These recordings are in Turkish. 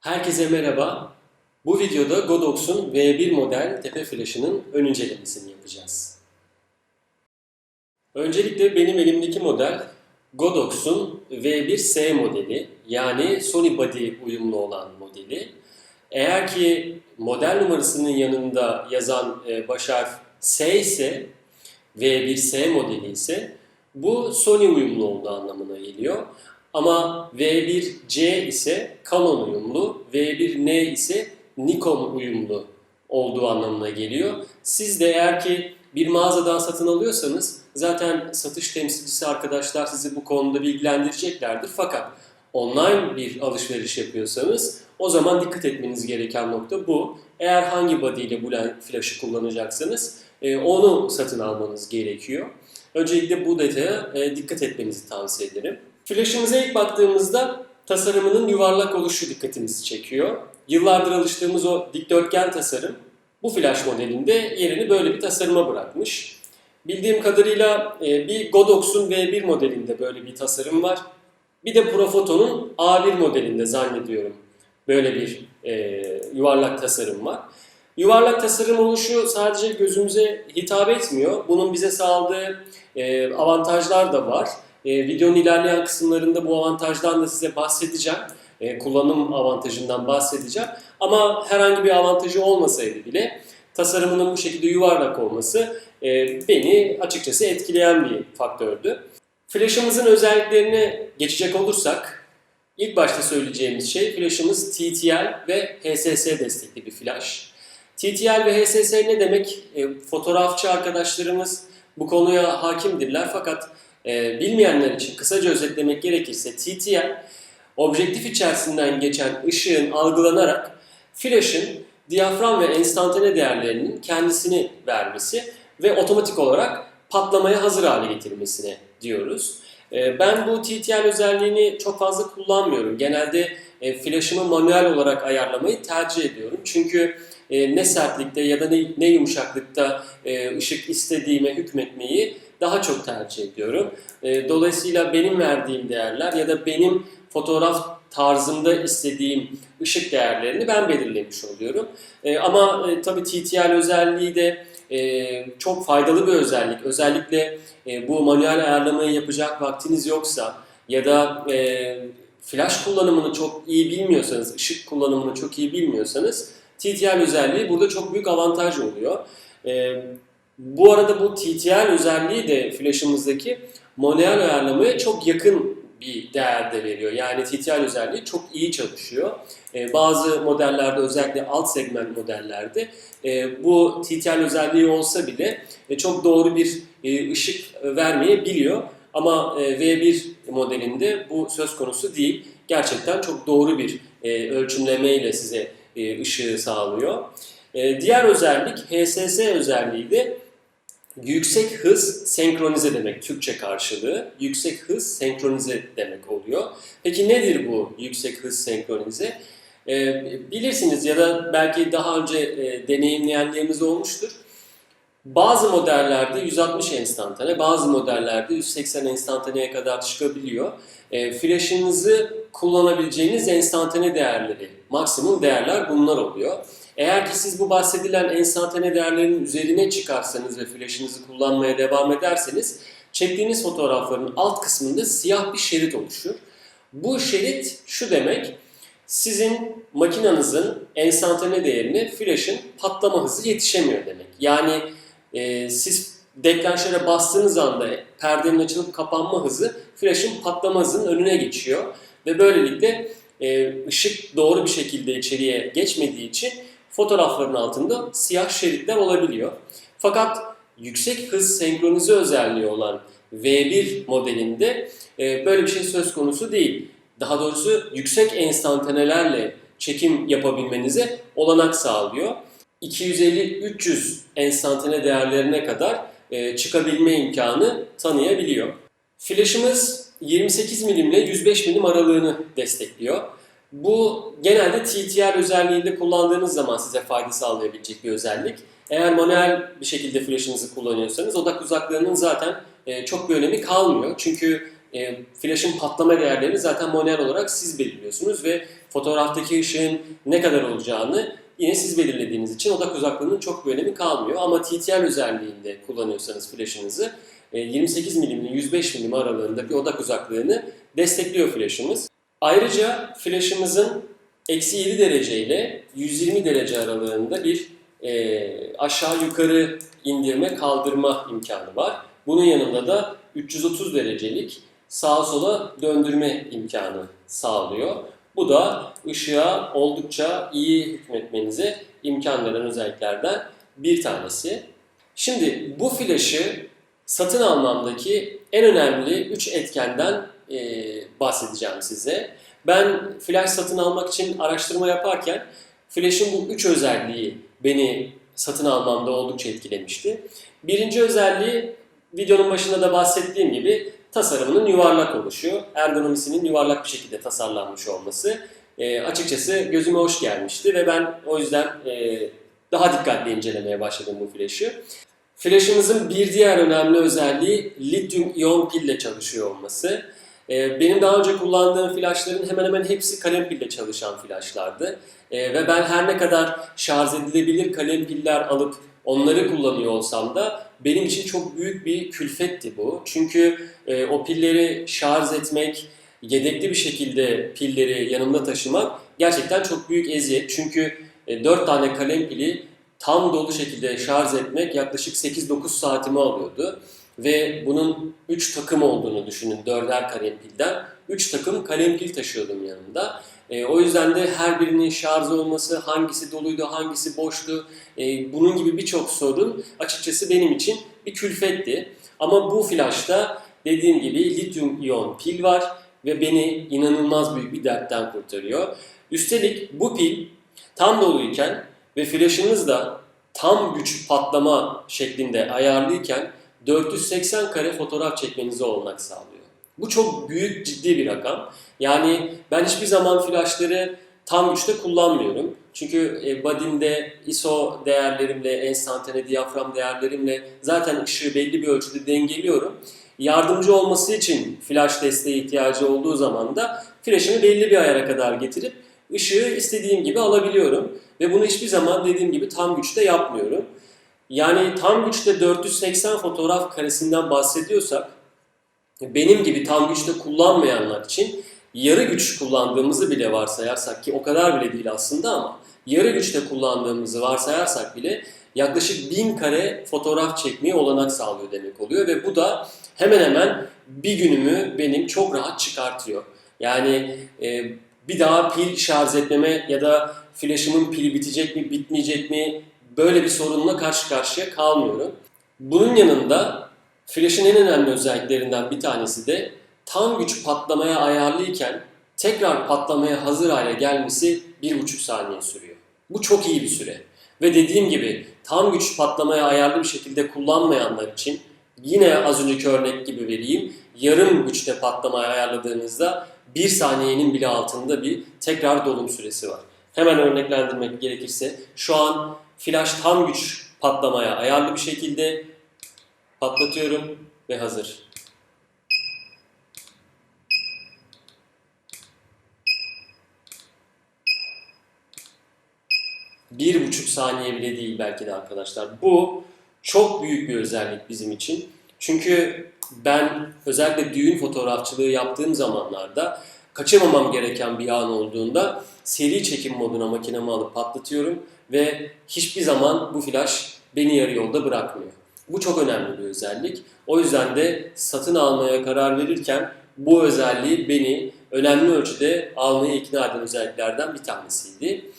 Herkese merhaba. Bu videoda Godox'un V1 model tepe flaşının ön incelemesini yapacağız. Öncelikle benim elimdeki model Godox'un V1S modeli yani Sony Body uyumlu olan modeli. Eğer ki model numarasının yanında yazan e, baş harf S ise V1S modeli ise bu Sony uyumlu olduğu anlamına geliyor. Ama V1C ise Canon uyumlu, V1N ise Nikon uyumlu olduğu anlamına geliyor. Siz de eğer ki bir mağazadan satın alıyorsanız zaten satış temsilcisi arkadaşlar sizi bu konuda bilgilendireceklerdir. Fakat online bir alışveriş yapıyorsanız o zaman dikkat etmeniz gereken nokta bu. Eğer hangi body ile bu flaşı kullanacaksanız e, onu satın almanız gerekiyor. Öncelikle bu detaya e, dikkat etmenizi tavsiye ederim. Flaşımıza ilk baktığımızda tasarımının yuvarlak oluşu dikkatimizi çekiyor. Yıllardır alıştığımız o dikdörtgen tasarım bu flash modelinde yerini böyle bir tasarıma bırakmış. Bildiğim kadarıyla e, bir Godox'un V1 modelinde böyle bir tasarım var. Bir de Profoto'nun A1 modelinde zannediyorum böyle bir e, yuvarlak tasarım var. Yuvarlak tasarım oluşu sadece gözümüze hitap etmiyor. Bunun bize sağladığı e, avantajlar da var. E, videonun ilerleyen kısımlarında bu avantajdan da size bahsedeceğim. E, kullanım avantajından bahsedeceğim. Ama herhangi bir avantajı olmasaydı bile tasarımının bu şekilde yuvarlak olması e, beni açıkçası etkileyen bir faktördü. Flash'ımızın özelliklerine geçecek olursak ilk başta söyleyeceğimiz şey flash'ımız TTL ve HSS destekli bir flash. TTL ve HSS ne demek? E, fotoğrafçı arkadaşlarımız bu konuya hakimdirler fakat e, bilmeyenler için kısaca özetlemek gerekirse TTL objektif içerisinden geçen ışığın algılanarak flash'ın diyafram ve enstantane değerlerinin kendisini vermesi ve otomatik olarak patlamaya hazır hale getirmesine diyoruz. E, ben bu TTL özelliğini çok fazla kullanmıyorum. Genelde e, flash'ımı manuel olarak ayarlamayı tercih ediyorum. Çünkü e, ne sertlikte ya da ne, ne yumuşaklıkta e, ışık istediğime hükmetmeyi daha çok tercih ediyorum. E, dolayısıyla benim verdiğim değerler ya da benim fotoğraf tarzımda istediğim ışık değerlerini ben belirlemiş oluyorum. E, ama e, tabii TTL özelliği de e, çok faydalı bir özellik. Özellikle e, bu manuel ayarlamayı yapacak vaktiniz yoksa ya da e, flash kullanımını çok iyi bilmiyorsanız, ışık kullanımını çok iyi bilmiyorsanız TTL özelliği burada çok büyük avantaj oluyor. E, bu arada bu TTL özelliği de flash'ımızdaki manuel ayarlamaya çok yakın bir değerde veriyor. Yani TTL özelliği çok iyi çalışıyor. Ee, bazı modellerde özellikle alt segment modellerde e, bu TTL özelliği olsa bile e, çok doğru bir e, ışık vermeyebiliyor. Ama e, V1 modelinde bu söz konusu değil. Gerçekten çok doğru bir e, ölçümleme ile size e, ışığı sağlıyor. E, diğer özellik HSS özelliği de Yüksek hız senkronize demek Türkçe karşılığı. Yüksek hız senkronize demek oluyor. Peki nedir bu yüksek hız senkronize? Ee, bilirsiniz ya da belki daha önce e, deneyimleyenleriniz olmuştur. Bazı modellerde 160 enstantane, bazı modellerde 180 enstantaneye kadar çıkabiliyor. E, flash'ınızı kullanabileceğiniz enstantane değerleri, maksimum değerler bunlar oluyor. Eğer ki siz bu bahsedilen enstantane değerlerin üzerine çıkarsanız ve flash'ınızı kullanmaya devam ederseniz çektiğiniz fotoğrafların alt kısmında siyah bir şerit oluşur. Bu şerit şu demek, sizin makinanızın enstantane değerine flash'ın patlama hızı yetişemiyor demek. Yani e, siz deklanşöre bastığınız anda perdenin açılıp kapanma hızı flash'ın patlama hızının önüne geçiyor. Ve böylelikle e, ışık doğru bir şekilde içeriye geçmediği için fotoğrafların altında siyah şeritler olabiliyor. Fakat yüksek hız senkronize özelliği olan V1 modelinde e, böyle bir şey söz konusu değil. Daha doğrusu yüksek enstantanelerle çekim yapabilmenize olanak sağlıyor. 250-300 enstantane değerlerine kadar e, çıkabilme imkanı tanıyabiliyor. Flash'ımız 28 mm ile 105 mm aralığını destekliyor. Bu genelde TTL özelliğinde kullandığınız zaman size fayda sağlayabilecek bir özellik. Eğer manuel bir şekilde flash'ınızı kullanıyorsanız odak uzaklarının zaten e, çok bir önemi kalmıyor. Çünkü e, flash'ın patlama değerlerini zaten manuel olarak siz belirliyorsunuz ve fotoğraftaki ışığın ne kadar olacağını yine siz belirlediğiniz için odak uzaklığının çok bir önemi kalmıyor. Ama TTL özelliğinde kullanıyorsanız flash'ınızı e, 28 mm ile 105 mm aralığında bir odak uzaklığını destekliyor flash'ımız. Ayrıca flash'ımızın eksi 7 derece ile 120 derece aralığında bir e, aşağı yukarı indirme kaldırma imkanı var. Bunun yanında da 330 derecelik sağa sola döndürme imkanı sağlıyor. Bu da ışığa oldukça iyi hükmetmenize imkan veren özelliklerden bir tanesi. Şimdi bu flaşı satın almamdaki en önemli 3 etkenden e, bahsedeceğim size. Ben flash satın almak için araştırma yaparken flash'ın bu 3 özelliği beni satın almamda oldukça etkilemişti. Birinci özelliği videonun başında da bahsettiğim gibi tasarımının yuvarlak oluşu, ergonomisinin yuvarlak bir şekilde tasarlanmış olması e, açıkçası gözüme hoş gelmişti ve ben o yüzden e, daha dikkatli incelemeye başladım bu flash'ı. Flash'ımızın bir diğer önemli özelliği lityum iyon pille çalışıyor olması. E, benim daha önce kullandığım flashların hemen hemen hepsi kalem pille çalışan flashlardı. E, ve ben her ne kadar şarj edilebilir kalem piller alıp onları kullanıyor olsam da benim için çok büyük bir külfetti bu. Çünkü e, o pilleri şarj etmek, yedekli bir şekilde pilleri yanımda taşımak gerçekten çok büyük eziyet. Çünkü e, 4 tane kalem pili tam dolu şekilde şarj etmek yaklaşık 8-9 saatimi alıyordu. Ve bunun 3 takım olduğunu düşünün 4'er kalem pilden. 3 takım kalem pil taşıyordum yanımda. E, o yüzden de her birinin şarj olması, hangisi doluydu, hangisi boştu, e, bunun gibi birçok sorun açıkçası benim için bir külfetti. Ama bu flashta dediğim gibi lityum iyon pil var ve beni inanılmaz büyük bir dertten kurtarıyor. Üstelik bu pil tam doluyken ve flashınız da tam güç patlama şeklinde ayarlıyken 480 kare fotoğraf çekmenize olanak sağlıyor. Bu çok büyük ciddi bir rakam. Yani ben hiçbir zaman flashları tam güçte kullanmıyorum. Çünkü e, body'mde ISO değerlerimle, enstantane diyafram değerlerimle zaten ışığı belli bir ölçüde dengeliyorum. Yardımcı olması için flash desteği ihtiyacı olduğu zaman da flash'ımı belli bir ayara kadar getirip ışığı istediğim gibi alabiliyorum. Ve bunu hiçbir zaman dediğim gibi tam güçte yapmıyorum. Yani tam güçte 480 fotoğraf karesinden bahsediyorsak benim gibi tam güçte kullanmayanlar için yarı güç kullandığımızı bile varsayarsak ki o kadar bile değil aslında ama yarı güçte kullandığımızı varsayarsak bile yaklaşık 1000 kare fotoğraf çekmeye olanak sağlıyor demek oluyor ve bu da hemen hemen bir günümü benim çok rahat çıkartıyor. Yani e, bir daha pil şarj etmeme ya da flaşımın pili bitecek mi bitmeyecek mi böyle bir sorunla karşı karşıya kalmıyorum. Bunun yanında Flash'ın en önemli özelliklerinden bir tanesi de tam güç patlamaya ayarlıyken tekrar patlamaya hazır hale gelmesi 1,5 saniye sürüyor. Bu çok iyi bir süre. Ve dediğim gibi tam güç patlamaya ayarlı bir şekilde kullanmayanlar için yine az önceki örnek gibi vereyim. Yarım güçte patlamaya ayarladığınızda 1 saniyenin bile altında bir tekrar dolum süresi var. Hemen örneklendirmek gerekirse şu an flash tam güç patlamaya ayarlı bir şekilde Patlatıyorum ve hazır. Bir buçuk saniye bile değil belki de arkadaşlar. Bu çok büyük bir özellik bizim için. Çünkü ben özellikle düğün fotoğrafçılığı yaptığım zamanlarda kaçırmamam gereken bir an olduğunda seri çekim moduna makinemi alıp patlatıyorum ve hiçbir zaman bu flash beni yarı yolda bırakmıyor. Bu çok önemli bir özellik. O yüzden de satın almaya karar verirken bu özelliği beni önemli ölçüde almaya ikna eden özelliklerden bir tanesiydi.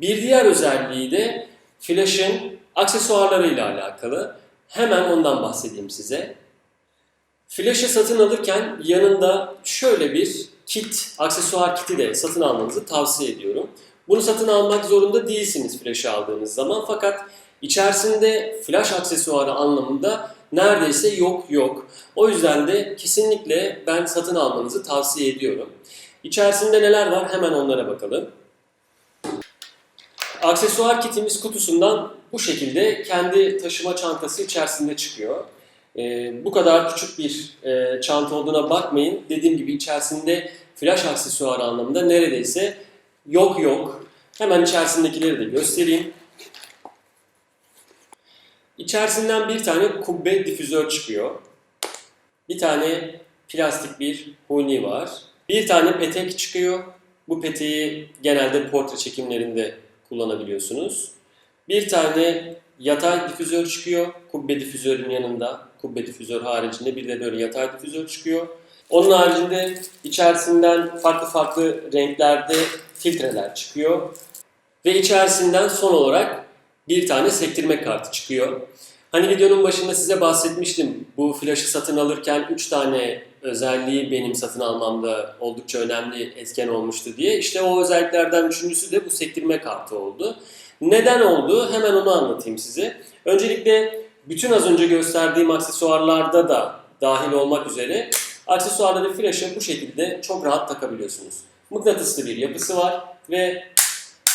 Bir diğer özelliği de Flash'ın aksesuarlarıyla alakalı. Hemen ondan bahsedeyim size. Flash'ı satın alırken yanında şöyle bir kit, aksesuar kiti de satın almanızı tavsiye ediyorum. Bunu satın almak zorunda değilsiniz Flash'ı aldığınız zaman fakat İçerisinde flash aksesuarı anlamında neredeyse yok yok. O yüzden de kesinlikle ben satın almanızı tavsiye ediyorum. İçerisinde neler var hemen onlara bakalım. Aksesuar kitimiz kutusundan bu şekilde kendi taşıma çantası içerisinde çıkıyor. Ee, bu kadar küçük bir e, çanta olduğuna bakmayın. Dediğim gibi içerisinde flash aksesuarı anlamında neredeyse Yok yok. Hemen içerisindekileri de göstereyim. İçerisinden bir tane kubbe difüzör çıkıyor. Bir tane plastik bir huni var. Bir tane petek çıkıyor. Bu peteği genelde portre çekimlerinde kullanabiliyorsunuz. Bir tane yatay difüzör çıkıyor. Kubbe difüzörün yanında. Kubbe difüzör haricinde bir de böyle yatay difüzör çıkıyor. Onun haricinde içerisinden farklı farklı renklerde filtreler çıkıyor. Ve içerisinden son olarak bir tane sektirme kartı çıkıyor. Hani videonun başında size bahsetmiştim. Bu flaşı satın alırken 3 tane özelliği benim satın almamda oldukça önemli etken olmuştu diye. İşte o özelliklerden üçüncüsü de bu sektirme kartı oldu. Neden oldu? Hemen onu anlatayım size. Öncelikle bütün az önce gösterdiğim aksesuarlarda da dahil olmak üzere aksesuarları flaşı bu şekilde çok rahat takabiliyorsunuz. Mıknatıslı bir yapısı var ve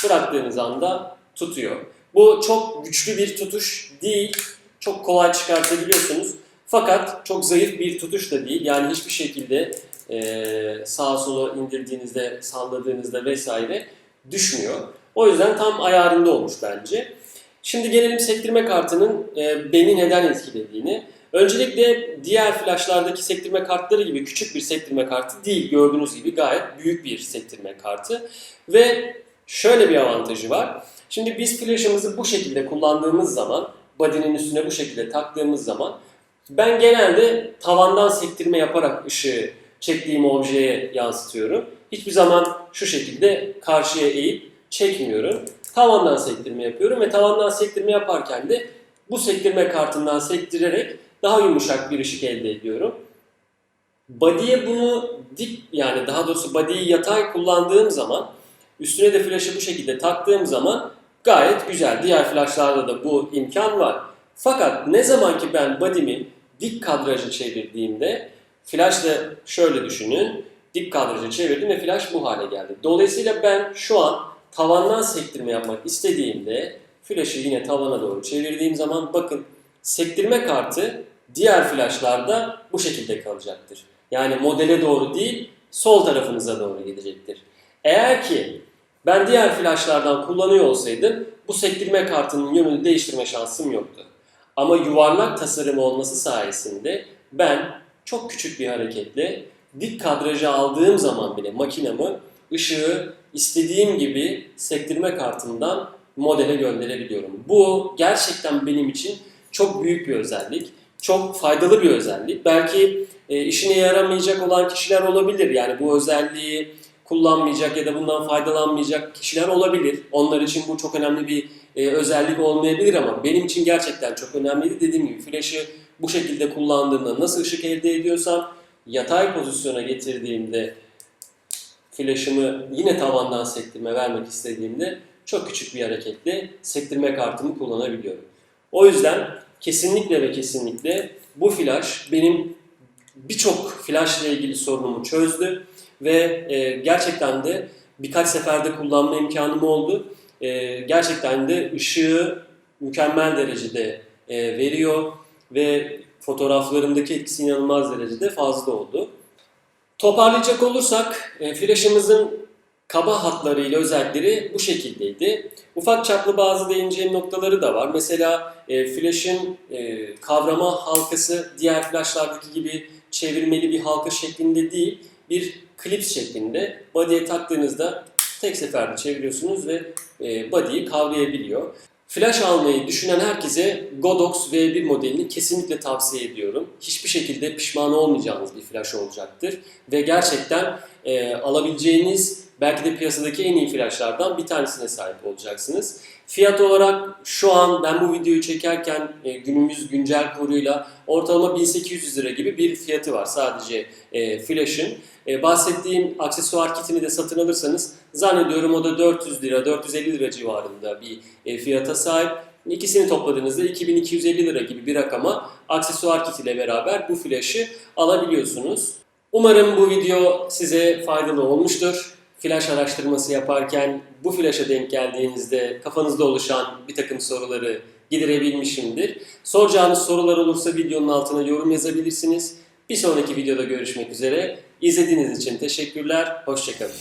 bıraktığınız anda tutuyor. Bu çok güçlü bir tutuş değil. Çok kolay çıkartabiliyorsunuz. Fakat çok zayıf bir tutuş da değil. Yani hiçbir şekilde e, sağa sola indirdiğinizde, salladığınızda vesaire düşmüyor. O yüzden tam ayarında olmuş bence. Şimdi gelelim sektirme kartının e, beni neden etkilediğini. Öncelikle diğer flashlardaki sektirme kartları gibi küçük bir sektirme kartı değil. Gördüğünüz gibi gayet büyük bir sektirme kartı. Ve şöyle bir avantajı var. Şimdi biz flash'ımızı bu şekilde kullandığımız zaman, body'nin üstüne bu şekilde taktığımız zaman ben genelde tavandan sektirme yaparak ışığı çektiğim objeye yansıtıyorum. Hiçbir zaman şu şekilde karşıya eğip çekmiyorum. Tavandan sektirme yapıyorum ve tavandan sektirme yaparken de bu sektirme kartından sektirerek daha yumuşak bir ışık elde ediyorum. Body'ye bunu dik yani daha doğrusu body'yi yatay kullandığım zaman üstüne de flaşı bu şekilde taktığım zaman gayet güzel. Diğer flashlarda da bu imkan var. Fakat ne zaman ki ben body'mi dik kadraja çevirdiğimde flash da şöyle düşünün. Dik kadraja çevirdim ve flash bu hale geldi. Dolayısıyla ben şu an tavandan sektirme yapmak istediğimde flash'ı yine tavana doğru çevirdiğim zaman bakın sektirme kartı diğer flashlarda bu şekilde kalacaktır. Yani modele doğru değil sol tarafınıza doğru gidecektir. Eğer ki ben diğer flashlardan kullanıyor olsaydım bu sektirme kartının yönünü değiştirme şansım yoktu. Ama yuvarlak tasarımı olması sayesinde ben çok küçük bir hareketle dik kadraja aldığım zaman bile makinamı ışığı istediğim gibi sektirme kartından modele gönderebiliyorum. Bu gerçekten benim için çok büyük bir özellik. Çok faydalı bir özellik. Belki e, işine yaramayacak olan kişiler olabilir. Yani bu özelliği kullanmayacak ya da bundan faydalanmayacak kişiler olabilir. Onlar için bu çok önemli bir e, özellik olmayabilir ama benim için gerçekten çok önemliydi. Dediğim gibi flaşı bu şekilde kullandığımda nasıl ışık elde ediyorsam yatay pozisyona getirdiğimde flaşımı yine tavandan sektirme vermek istediğimde çok küçük bir hareketle sektirme kartımı kullanabiliyorum. O yüzden kesinlikle ve kesinlikle bu flash benim birçok flash ile ilgili sorunumu çözdü ve e, gerçekten de birkaç seferde kullanma imkanım oldu. E, gerçekten de ışığı mükemmel derecede e, veriyor ve fotoğraflarımdaki etkisi inanılmaz derecede fazla oldu. Toparlayacak olursak e, flaşımızın kaba hatlarıyla özellikleri bu şekildeydi. Ufak çaplı bazı değineceğim noktaları da var. Mesela e, flaşın e, kavrama halkası diğer flaşlardaki gibi çevirmeli bir halka şeklinde değil, bir klips şeklinde. Body'ye taktığınızda tek seferde çeviriyorsunuz ve e, body'yi kavrayabiliyor. Flash almayı düşünen herkese Godox V1 modelini kesinlikle tavsiye ediyorum. Hiçbir şekilde pişman olmayacağınız bir flash olacaktır. Ve gerçekten e, alabileceğiniz belki de piyasadaki en iyi flashlardan bir tanesine sahip olacaksınız. Fiyat olarak şu an ben bu videoyu çekerken e, günümüz güncel kuruyla ortalama 1800 lira gibi bir fiyatı var sadece e, flash'ın. E, bahsettiğim aksesuar kitini de satın alırsanız zannediyorum o da 400 lira, 450 lira civarında bir e, fiyata sahip. İkisini topladığınızda 2250 lira gibi bir rakama aksesuar kit ile beraber bu flash'ı alabiliyorsunuz. Umarım bu video size faydalı olmuştur. Flash araştırması yaparken bu flash'a denk geldiğinizde kafanızda oluşan bir takım soruları giderebilmişimdir. Soracağınız sorular olursa videonun altına yorum yazabilirsiniz. Bir sonraki videoda görüşmek üzere. İzlediğiniz için teşekkürler. Hoşçakalın.